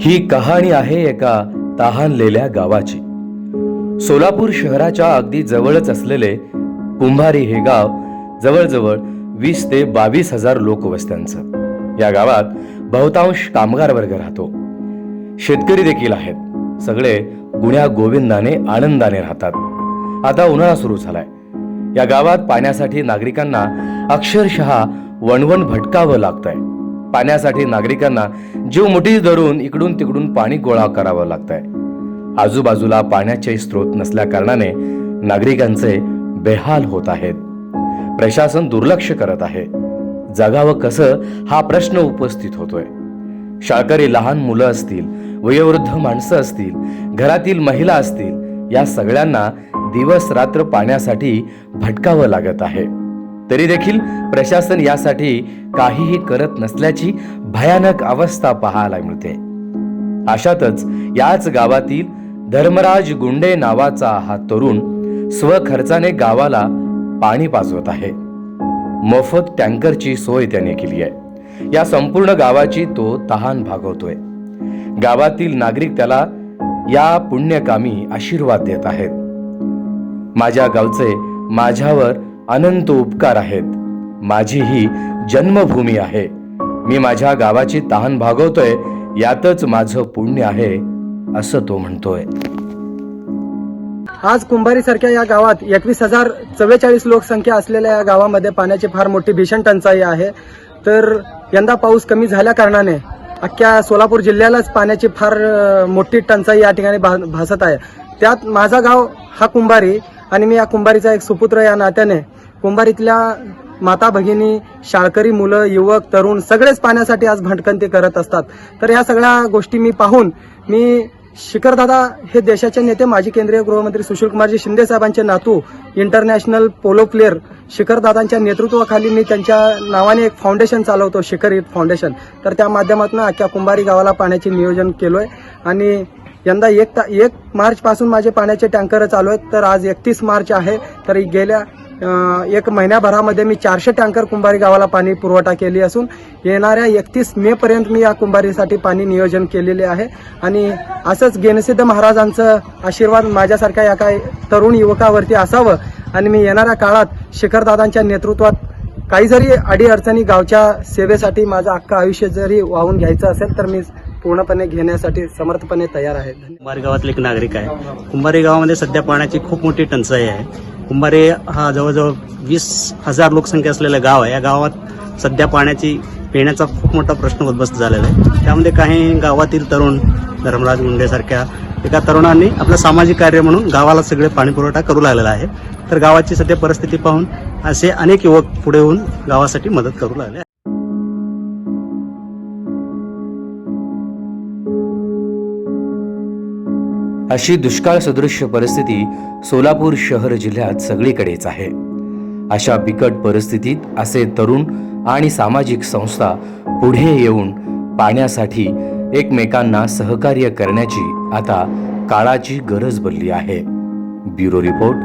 ही कहाणी आहे एका तहानलेल्या गावाची. सोलापूर शहराच्या अगदी जवळच असलेले कुंभारी हे गाव जवळजवळ वीस ते बावीस हजार लोकवस्त्यांचं. या गावात बहुतांश कामगार वर्ग राहतो. शेतकरी देखील आहेत. सगळे गुण्या गोविंदाने आनंदाने राहतात. आता उन्हाळा सुरू झालाय. या गावात पाण्यासाठी नागरिकांना अक्षरशः वणवण भटकावं लागतंय. पाण्यासाठी नागरिकांना जीव मुठीत धरून इकडून तिकडून पाणी गोळा करावं लागत आहे आजूबाजूला पाण्याचे स्रोत नसल्याकारणाने नागरिकांचे बेहाल होत आहेत. प्रशासन दुर्लक्ष करत आहे. जगावं कसं हा प्रश्न उपस्थित होतोय. शाळकरी लहान मुलं असतील वयोवृद्ध माणसं असतील घरातील महिला असतील या सगळ्यांना दिवस रात्र पाण्यासाठी भटकावं लागत आहे. तरी देखील प्रशासन यासाठी काहीही करत नसल्याची भयानक अवस्था पाहायला मिळते. अशातच याच गावातील धर्मराज गुंडे नावाचा हा तरुण स्वखर्चाने गावाला पाणी पाजवत आहे. मोफत टँकरची सोय त्याने केली आहे. या संपूर्ण गावाची तो तहान भागवतोय. गावातील नागरिक त्याला या पुण्यकामी आशीर्वाद देत आहेत. माझ्या गावचे माझ्यावर अनंत उपकार आहेत. माझी ही जन्मभूमी आहे. मी माझ्या गावाची तहान भागवतोय यातच माझं पुण्य आहे असं तो म्हणतोय. आज कुंभारी सारख्या या गावात एकवीस हजार चव्वेचाळीस लोकसंख्या असलेल्या या गावामध्ये पाण्याची फार मोठी भीषण टंचाई आहे. तर यंदा पाऊस कमी झाल्या कारणाने अख्ख्या सोलापूर जिल्ह्यालाच पाण्याची फार मोठी टंचाई या ठिकाणी भा- भासत आहे. त्यात माझा गाव हा कुंभारी आणि मी या कुंभारीचा एक सुपुत्र या नात्याने कुंभारीतल्या माता भगिनी शाळकरी मुलं युवक तरुण सगळेच पाण्यासाठी आज भटकंती करत असतात. तर या सगळ्या गोष्टी मी पाहून मी शिखरदादा हे देशाचे नेते माजी केंद्रीय गृहमंत्री सुशीलकुमारजी शिंदे साहेबांचे नातू इंटरनॅशनल पोलो प्लेअर शिखरदादांच्या नेतृत्वाखाली मी त्यांच्या नावाने एक फाउंडेशन चालवतो शिखर हित फाउंडेशन तर त्या माध्यमातून अख्ख्या कुंभारी गावाला पाण्याचे नियोजन केलोय. आणि यंदा एक ता एक मार्चपासून माझे पाण्याचे टँकर चालू आहेत. तर आज एकतीस मार्च आहे. तर गेल्या एक महिन्याभरामध्ये मी चारशे टँकर कुंभारी गावाला पाणी पुरवठा केली असून येणाऱ्या एकतीस मेपर्यंत मी या कुंभारीसाठी पाणी नियोजन केलेले आहे. आणि असंच गेनसिद्ध महाराजांचं आशीर्वाद माझ्यासारख्या या काही तरुण युवकावरती असावं. आणि मी येणाऱ्या काळात शिखरदादांच्या नेतृत्वात काही जरी अडीअडचणी गावच्या सेवेसाठी माझं अख्खं आयुष्य जरी वाहून घ्यायचं असेल तर मी पूर्णपणे घेण्यासाठी समर्थपणे तयार आहे कुंभारी गावातले एक नागरिक आहे. कुंभारी गावामध्ये सध्या पाण्याची खूप मोठी टंचाई आहे. कुंभारी हा जवळजवळ वीस हजार लोकसंख्या असलेलं गाव आहे. या गावात सध्या पाण्याची पिण्याचा खूप मोठा प्रश्न उद्भस्त झालेला आहे. त्यामध्ये काही गावातील तरुण धर्मराज गुंडेसारख्या एका तरुणांनी आपलं सामाजिक कार्य म्हणून गावाला सगळे पाणीपुरवठा करू लागलेला आहे. तर गावाची सध्या परिस्थिती पाहून असे अनेक युवक पुढे होऊन गावासाठी मदत करू लागले अशी दुष्काळ सदृश्य परिस्थिती सोलापूर शहर जिल्ह्यात सगळीकडेच आहे. अशा बिकट परिस्थितीत असे तरुण आणि सामाजिक संस्था पुढे येऊन पाण्यासाठी एकमेकांना सहकार्य करण्याची आता काळाची गरज बनली आहे. Bureau report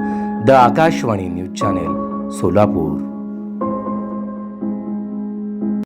the Akashvani news channel Solapur.